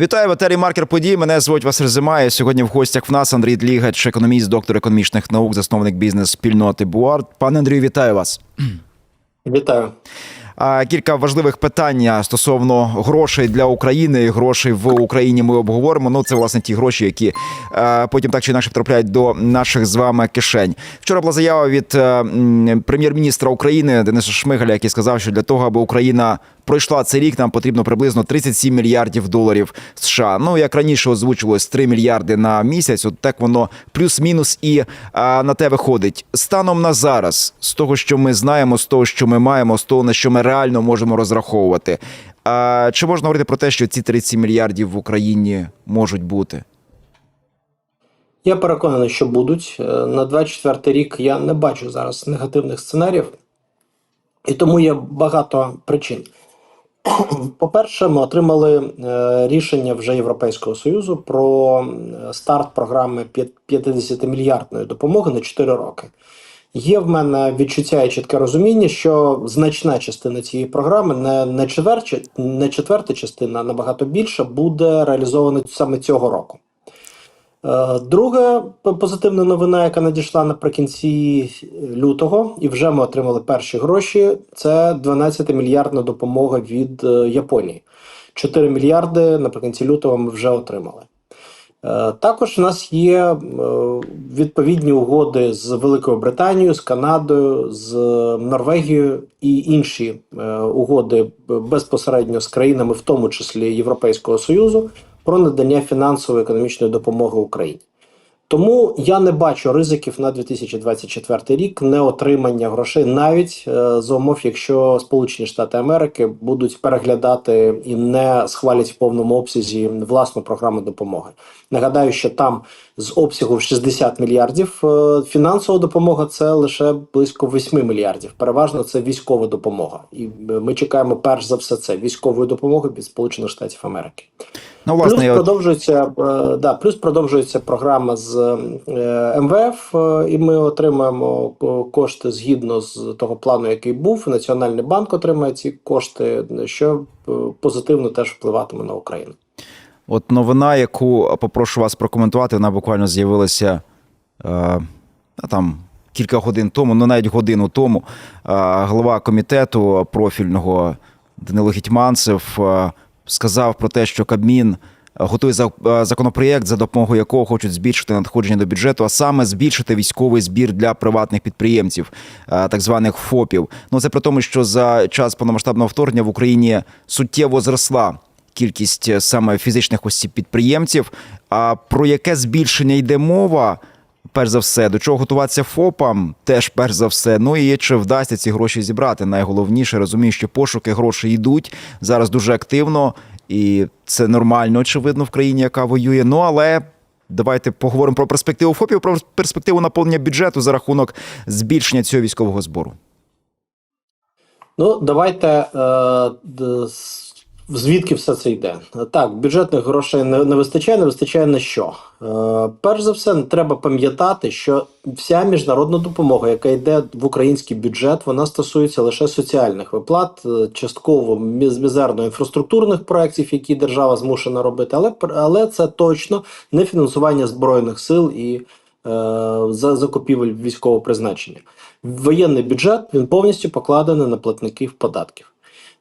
Вітаю в етері Маркер подій. Мене звуть Василь Зима. Сьогодні в гостях в нас Андрій Длігач, економіст, доктор економічних наук, засновник бізнес-спільноти Буард. Пане Андрію, вітаю вас. Вітаю. Кілька важливих питань стосовно грошей для України. Грошей в Україні ми обговоримо. Ну це власне ті гроші, які потім так чи інакше потрапляють до наших з вами кишень. Вчора була заява від прем'єр-міністра України Дениса Шмигаля, який сказав, що для того, аби Україна пройшла цей рік, нам потрібно приблизно 37 мільярдів доларів США. Ну як раніше озвучувалось 3 мільярди на місяць. От так воно плюс-мінус і а, на те виходить. Станом на зараз, з того, що ми знаємо, з того, що ми маємо, з того, на що ми реально можемо розраховувати. А, чи можна говорити про те, що ці 37 мільярдів в Україні можуть бути? Я переконаний, що будуть. Е, На 24 рік я не бачу зараз негативних сценаріїв, і тому є багато причин. По-перше, ми отримали е, рішення вже Європейського Союзу про е, старт програми 50-мільярдної допомоги на 4 роки. Є в мене відчуття і чітке розуміння, що значна частина цієї програми, не, не, четверта, не четверта частина, а набагато більша, буде реалізована саме цього року. Е, Друга позитивна новина, яка надійшла наприкінці лютого, і вже ми отримали перші гроші. Це 12-мільярдна допомога від е, Японії. 4 мільярди наприкінці лютого ми вже отримали. Е, Також в нас є відповідні угоди з Великою Британією, з Канадою, з Норвегією і інші угоди безпосередньо з країнами, в тому числі Європейського Союзу, про надання фінансової економічної допомоги Україні. Тому я не бачу ризиків на 2024 рік не отримання грошей, навіть е, за умов, якщо Сполучені Штати Америки будуть переглядати і не схвалять в повному обсязі власну програму допомоги. Нагадаю, що там з обсягу в 60 мільярдів е, фінансова допомога це лише близько 8 мільярдів. Переважно це військова допомога, і е, ми чекаємо перш за все це військової допомоги від Сполучених Штатів Америки. Ну, Плюс я... продовжується е, да, плюс продовжується програма з е, МВФ, е, і ми отримаємо кошти згідно з того плану, який був. Національний банк отримає ці кошти, що позитивно теж впливатиме на Україну. От новина, яку попрошу вас прокоментувати, вона буквально з'явилася е, там кілька годин тому, ну навіть годину тому. Е, голова комітету профільного Данило Гетьманцев е, сказав про те, що Кабмін готує за- е, законопроєкт, за допомогою якого хочуть збільшити надходження до бюджету, а саме збільшити військовий збір для приватних підприємців, е, так званих ФОПів. Ну це при тому, що за час повномасштабного вторгнення в Україні суттєво зросла кількість е, саме фізичних осіб підприємців. А про яке збільшення йде мова? Перш за все, до чого готуватися ФОПам, теж перш за все. Ну і чи вдасться ці гроші зібрати? Найголовніше розумію, що пошуки грошей йдуть зараз дуже активно, і це нормально, очевидно, в країні, яка воює. Ну але давайте поговоримо про перспективу ФОПів, про перспективу наповнення бюджету за рахунок збільшення цього військового збору. Ну, давайте е, звідки все це йде. Так, бюджетних грошей не, не вистачає, не вистачає на що. Е, перш за все, треба пам'ятати, що вся міжнародна допомога, яка йде в український бюджет, вона стосується лише соціальних виплат, е, частково міз- мізерно інфраструктурних проєктів, які держава змушена робити, але, але це точно не фінансування збройних сил і е, за закупівель військового призначення. Воєнний бюджет він повністю покладений на платників податків.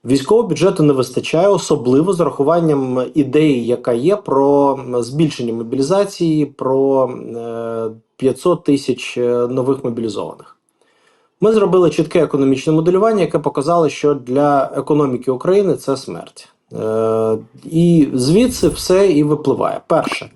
Військового бюджету не вистачає, особливо з урахуванням ідеї, яка є про збільшення мобілізації, про е, 500 тисяч е, нових мобілізованих. Ми зробили чітке економічне моделювання, яке показало, що для економіки України це смерть. Е, і звідси все і випливає. Перше,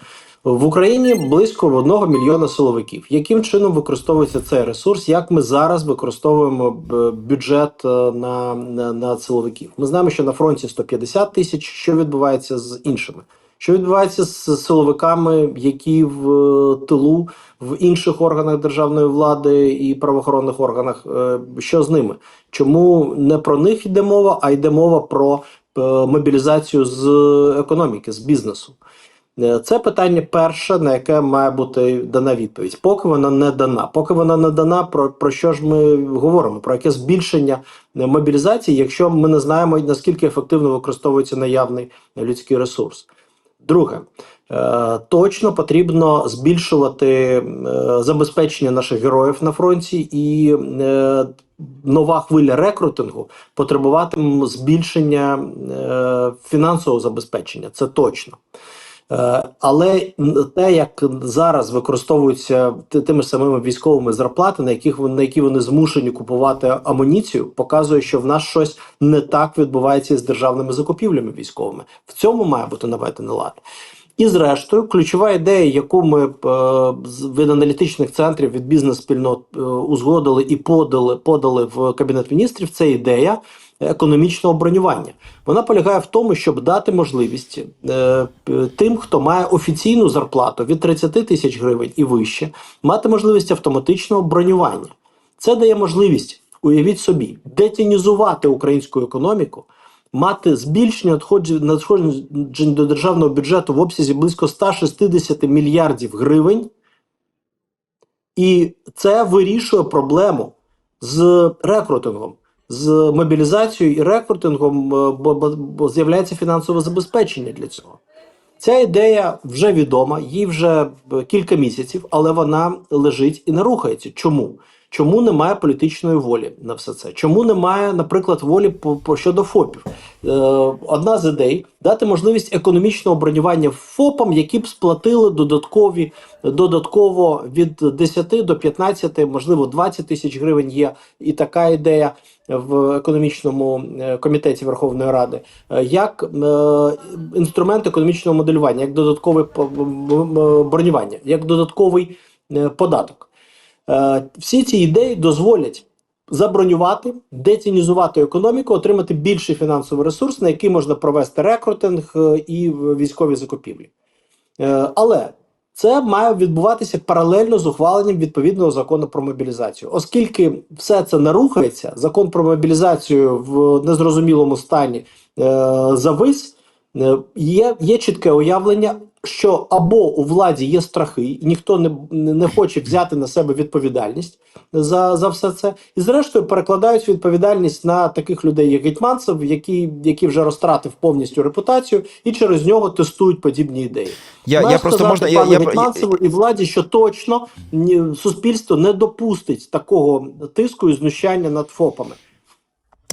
в Україні близько 1 мільйона силовиків. Яким чином використовується цей ресурс? Як ми зараз використовуємо бюджет е, на, на, на силовиків? Ми знаємо, що на фронті 150 тисяч. Що відбувається з іншими? Що відбувається з силовиками, які в е, тилу в інших органах державної влади і правоохоронних органах? Е, Що з ними? Чому не про них йде мова, а йде мова про е, мобілізацію з економіки, з бізнесу? Е, Це питання перше, на яке має бути дана відповідь. Поки вона не дана. Поки вона не дана, про, про що ж ми говоримо? Про яке збільшення е, мобілізації, якщо ми не знаємо наскільки ефективно використовується наявний людський ресурс. Друге, е, точно потрібно збільшувати забезпечення наших героїв на фронті, і нова хвиля рекрутингу потребуватиме збільшення фінансового забезпечення. Це точно. Е, Але те, як зараз використовуються тими самими військовими зарплати, на яких на які вони змушені купувати амуніцію, показує, що в нас щось не так відбувається з державними закупівлями військовими. В цьому має бути наведений лад. І зрештою, ключова ідея, яку ми е, від аналітичних центрів від бізнес-спільнот е, узгодили і подали, подали в кабінет міністрів, це ідея економічного бронювання. Вона полягає в тому, щоб дати можливість е, тим, хто має офіційну зарплату від 30 тисяч гривень і вище, мати можливість автоматичного бронювання. Це дає можливість, уявіть собі, детінізувати українську економіку, мати збільшення надходжень до державного бюджету в обсязі близько 160 мільярдів гривень. І це вирішує проблему з рекрутингом, з мобілізацією і рекрутингом, е, бо, бо, бо з'являється фінансове забезпечення для цього. Ця ідея вже відома, їй вже е, кілька місяців, але вона лежить і не рухається. Чому? Чому немає політичної волі на все це? Чому немає, наприклад, волі по, щодо ФОПів? Е, одна з ідей дати можливість економічного бронювання ФОПам, які б сплатили додаткові додатково від 10 до 15, можливо, 20 тисяч гривень є і така ідея в економічному е, комітеті Верховної Ради, е, як е, інструмент економічного моделювання, як додаткове бронювання, як додатковий е, податок. Е, Всі ці ідеї дозволять забронювати, детінізувати економіку, отримати більший фінансовий ресурс, на який можна провести рекрутинг е, і військові закупівлі. Е, Але це має відбуватися паралельно з ухваленням відповідного закону про мобілізацію, оскільки все це не рухається, закон про мобілізацію в незрозумілому стані завис. Є, є чітке уявлення, що або у владі є страхи, і ніхто не, не хоче взяти на себе відповідальність за, за все це, і зрештою перекладають відповідальність на таких людей, як Гетьманцев, які, які вже розтратив повністю репутацію, і через нього тестують подібні ідеї. Я, Маю я просто можна. Я, я, Гетманцеву і владі, що точно ні, суспільство не допустить такого тиску і знущання над ФОПами.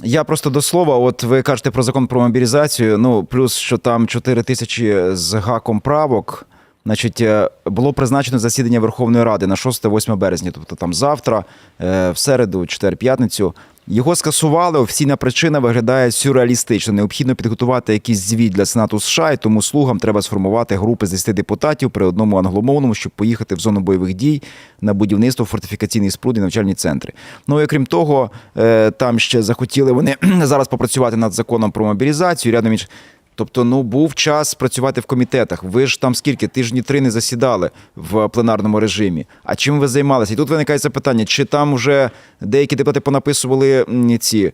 Я просто до слова, от ви кажете про закон про мобілізацію. Ну плюс що там 4 тисячі з гаком правок. Значить, е, було призначено засідання Верховної Ради на 6-8 березня, тобто там завтра, е, в середу, четвер, п'ятницю. Його скасували. Офіційна причина виглядає сюрреалістично. Необхідно підготувати якийсь звіт для Сенату США, і тому слугам треба сформувати групи з 10 депутатів при одному англомовному, щоб поїхати в зону бойових дій на будівництво фортифікаційних споруд і навчальні центри. Ну і крім того, е, там ще захотіли вони зараз попрацювати над законом про мобілізацію. Рядом інших. Тобто, ну був час працювати в комітетах. Ви ж там скільки тижні три не засідали в пленарному режимі. А чим ви займалися? І тут виникає запитання: чи там вже деякі депутати понаписували ці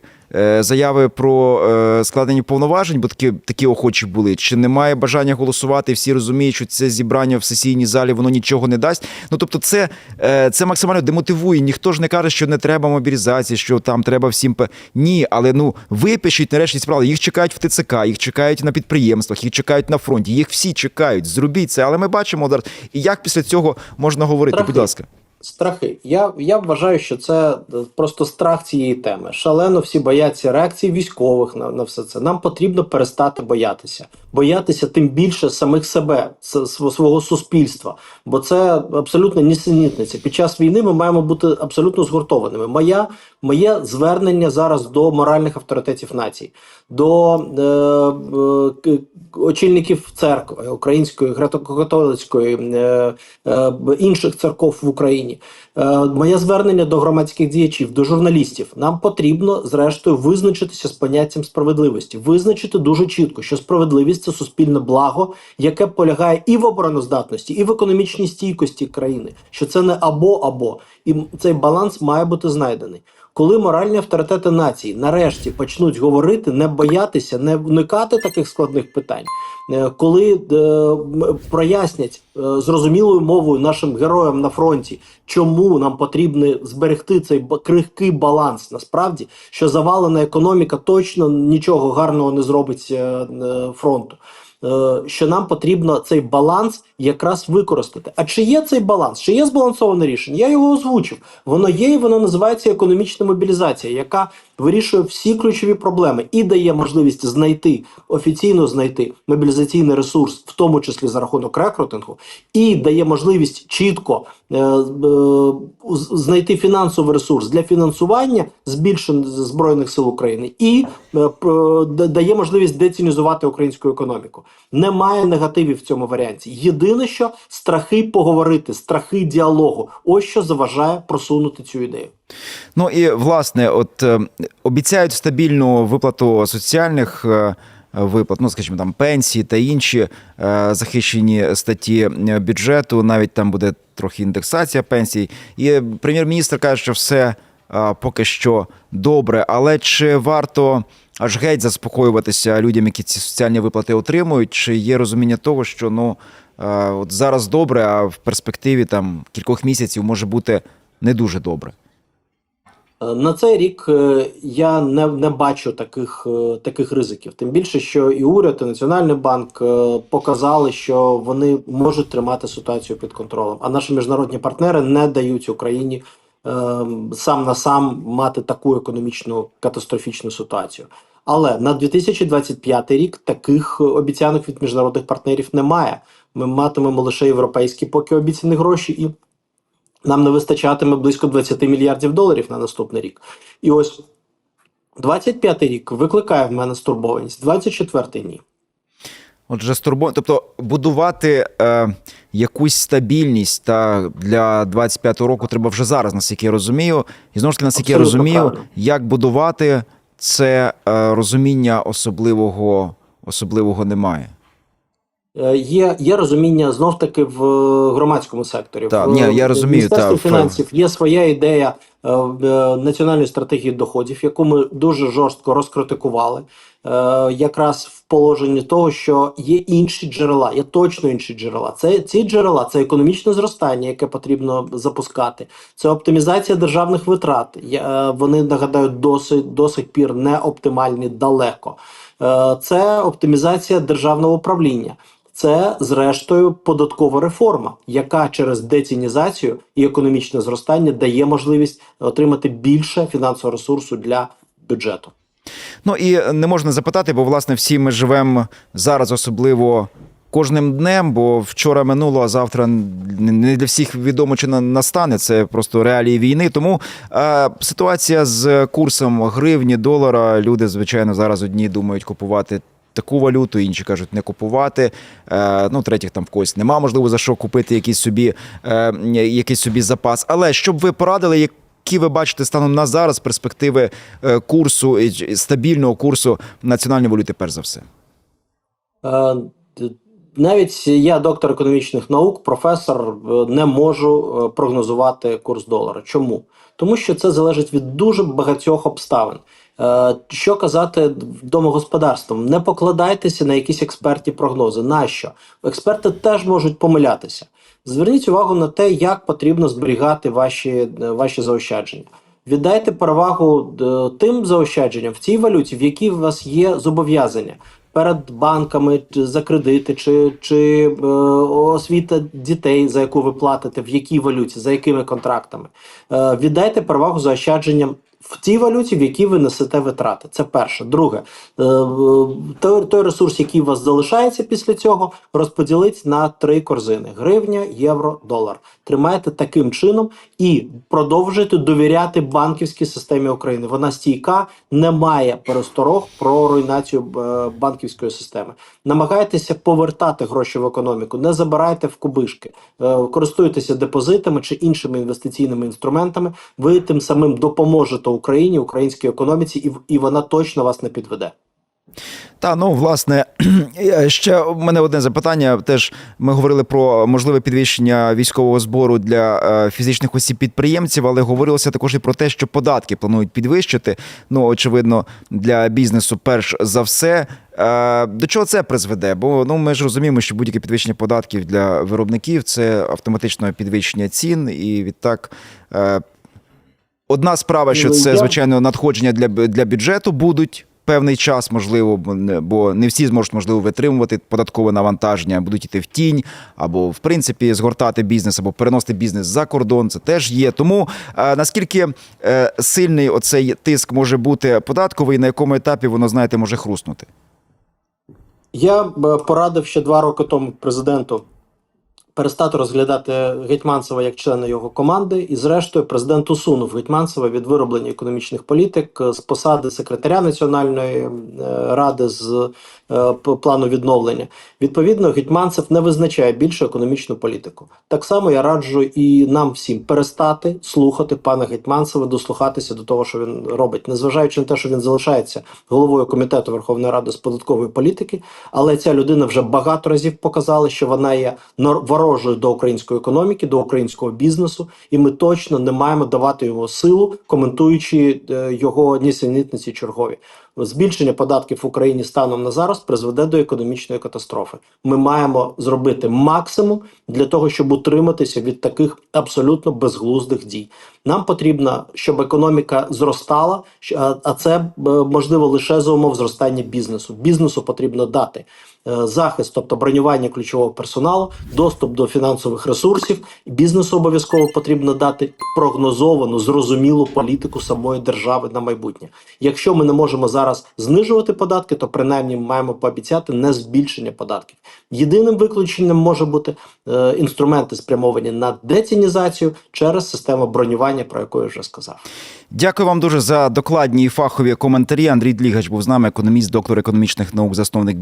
заяви про е, складення повноважень, бо такі, такі охочі були? Чи немає бажання голосувати? Всі розуміють, що це зібрання в сесійній залі воно нічого не дасть. Ну тобто, це, е, це максимально демотивує. Ніхто ж не каже, що не треба мобілізації, що там треба всім ні, але ну випишіть нарешті справи. Їх чекають в ТЦК, їх чекають на підприємствах, їх чекають на фронті. Їх всі чекають. Зробіть це. Але ми бачимо зараз. І як після цього можна говорити? Страхи. Будь ласка. Страхи. Я, я вважаю, що це е, просто страх цієї теми. Шалено всі бояться реакції військових на, на все це. Нам потрібно перестати боятися. Боятися тим більше самих себе, свого суспільства. Бо це абсолютно нісенітниця. Під час війни ми маємо бути абсолютно згуртованими. Моя, моє звернення зараз до моральних авторитетів нації, до е, е, очільників церкви української, греко-католицької, е, е, інших церков в Україні. Е, Моє звернення до громадських діячів, до журналістів. Нам потрібно, зрештою, визначитися з поняттям справедливості, визначити дуже чітко, що справедливість це суспільне благо, яке полягає і в обороноздатності, і в економічній стійкості країни. Що це не або або, і цей баланс має бути знайдений. Коли моральні авторитети нації нарешті почнуть говорити, не боятися, не вникати таких складних питань, коли е, прояснять е, зрозумілою мовою нашим героям на фронті, чому нам потрібно зберегти цей крихкий баланс, насправді, що завалена економіка точно нічого гарного не зробить е, е, фронту. Е, що нам потрібно цей баланс якраз використати. А чи є цей баланс? Чи є збалансоване рішення? Я його озвучив. Воно є, і воно називається економічна мобілізація, яка вирішує всі ключові проблеми і дає можливість знайти офіційно знайти мобілізаційний ресурс, в тому числі за рахунок рекрутингу, і дає можливість чітко знайти фінансовий ресурс для фінансування збільшень збройних сил України, і е, дає можливість децінізувати українську економіку. Немає негативів в цьому варіанті. Єдине, що страхи поговорити, страхи діалогу. Ось що заважає просунути цю ідею. Ну і власне, от е, обіцяють стабільну виплату соціальних е, виплат, ну скажімо, там пенсії та інші е, захищені статті е, бюджету. Навіть там буде трохи індексація пенсій. І прем'єр-міністр каже, що все поки що добре. Але чи варто аж геть заспокоюватися людям, які ці соціальні виплати отримують? Чи є розуміння того, що ну от зараз добре, а в перспективі там кількох місяців може бути не дуже добре? Е, На цей рік е, я не, не бачу таких, е, таких ризиків. Тим більше, що і уряд, і Національний банк показали, що вони можуть тримати ситуацію під контролем. А наші міжнародні партнери не дають Україні е, сам на сам мати таку економічну катастрофічну ситуацію. Але на 2025 рік таких обіцянок від міжнародних партнерів немає. Ми матимемо лише європейські поки обіцяні гроші і нам не вистачатиме близько 20 мільярдів доларів на наступний рік. І ось 25 рік викликає в мене стурбованість, 24 ні. Отже, стурбо... тобто будувати е, якусь стабільність та для 25-го року треба вже зараз, наскільки я розумію. І знову ж таки, наскільки я розумію, правильно. як будувати це е, розуміння особливого, особливого немає. Е, Є, є розуміння знов таки в е, громадському секторі. Так, в ні, я розумію, Міністерстві так, фінансів є своя ідея е, е, національної стратегії доходів, яку ми дуже жорстко розкритикували. Е, якраз в положенні того, що є інші джерела, є точно інші джерела. Це ці джерела, це економічне зростання, яке потрібно запускати. Це оптимізація державних витрат. Е, вони нагадаю досить до сих пір не оптимальні далеко. Е, Це оптимізація державного управління. Це, зрештою, податкова реформа, яка через децінізацію і економічне зростання дає можливість отримати більше фінансового ресурсу для бюджету. Ну і не можна запитати, бо власне всі ми живемо зараз, особливо кожним днем, бо вчора минуло, а завтра не для всіх відомо чи на- настане. Це просто реалії війни. Тому е, ситуація з курсом гривні, долара. Люди, звичайно, зараз одні думають купувати. Таку валюту, інші кажуть, не купувати. Е, ну, третіх там в когось нема, можливо, за що купити якийсь собі, е, якийсь собі запас. Але щоб ви порадили, як які ви бачите станом на зараз перспективи е, курсу стабільного курсу національної валюти, перш за все? Е, Навіть я, доктор економічних наук, професор, е, не можу прогнозувати курс долара. Чому? Тому що це залежить від дуже багатьох обставин. Е, Що казати домогосподарствам? Не покладайтеся на якісь експертні прогнози. Нащо? Експерти теж можуть помилятися. Зверніть увагу на те, як потрібно зберігати ваші, е, ваші заощадження. Віддайте перевагу е, тим заощадженням в тій валюті, в якій у вас є зобов'язання перед банками за кредити, чи, чи е, освіта дітей, за яку ви платите, в якій валюті, за якими контрактами. Е, віддайте перевагу заощадженням в тій валюті, в якій ви несете витрати. Це перше. Друге, е, той, ресурс, який у вас залишається після цього, розподіліть на три корзини: гривня, євро, долар. Тримайте таким чином і продовжуйте довіряти банківській системі України. Вона стійка, не має пересторог про руйнацію е, банківської системи. Намагайтеся повертати гроші в економіку, не забирайте в кубишки, Е, користуйтеся депозитами чи іншими інвестиційними інструментами. Ви тим самим допоможете Україні, українській економіці, і, і вона точно вас не підведе. Та ну власне е, ще у мене одне запитання. Теж ми говорили про можливе підвищення військового збору для е, фізичних осіб підприємців, але говорилося також і про те, що податки планують підвищити. Ну очевидно, для бізнесу, перш за все. Е, До чого це призведе? Бо ну ми ж розуміємо, що будь-яке підвищення податків для виробників це автоматичне підвищення цін, і відтак. Е, Одна справа, що Ну, це звичайно надходження для, для бюджету будуть певний час, можливо, бо не- всі зможуть можливо витримувати податкове навантаження, будуть іти в тінь, або в принципі згортати бізнес, або переносити бізнес за кордон. Це теж є. Тому е, наскільки е, сильний оцей тиск може бути податковий, на якому етапі воно знаєте може хруснути? Я б порадив ще два роки тому президенту перестати розглядати Гетьманцева як члена його команди, і зрештою президент усунув Гетьманцева від вироблення економічних політик е, з посади секретаря Національної е, ради з е, плану відновлення. Відповідно, Гетьманцев не визначає більше економічну політику. Так само я раджу і нам всім перестати слухати пана Гетьманцева, дослухатися до того, що він робить, незважаючи на те, що він залишається головою комітету Верховної Ради з податкової політики, але ця людина вже багато разів показала, що вона є нор- ворожою до української економіки, до українського бізнесу, і ми точно не маємо давати йому силу, коментуючи е, його нісенітниці чергові. Збільшення податків в Україні станом на зараз призведе до економічної катастрофи. Ми маємо зробити максимум для того, щоб утриматися від таких абсолютно безглуздих дій. Нам потрібно, щоб економіка зростала, а- це можливо лише за умов зростання бізнесу. Бізнесу потрібно дати захист, тобто бронювання ключового персоналу, доступ до фінансових ресурсів. І Бізнесу обов'язково потрібно дати прогнозовану, зрозумілу політику самої держави на майбутнє. Якщо ми не можемо зараз знижувати податки, то принаймні маємо пообіцяти не збільшення податків. Єдиним виключенням може бути е, інструменти спрямовані на децінізацію через систему бронювання, про яку я вже сказав. Дякую вам дуже за докладні і фахові коментарі. Андрій Длігач був з нами, економіст, доктор економічних наук, засновник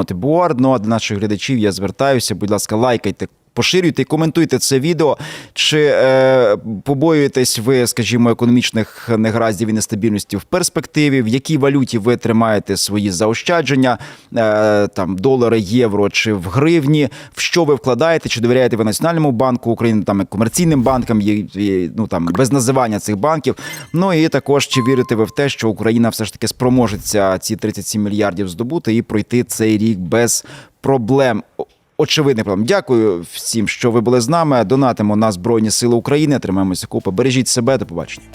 бізнес-спільноти Буар. Ну а до наших глядачів я звертаюся. Будь ласка, лайкайте. Поширюйте і коментуйте це відео. Чи е, побоюєтесь ви, скажімо, економічних негараздів і нестабільності в перспективі? В якій валюті ви тримаєте свої заощадження, е, там долари, євро чи в гривні? В що ви вкладаєте? Чи довіряєте ви Національному банку України, там і комерційним банкам, є, є, ну там без називання цих банків? Ну і також чи вірите ви в те, що Україна все ж таки спроможеться ці 37 мільярдів здобути і пройти цей рік без проблем? Очевидний проблем. Дякую всім, що ви були з нами. Донатимо на Збройні Сили України. Тримаємося купи. Бережіть себе. До побачення.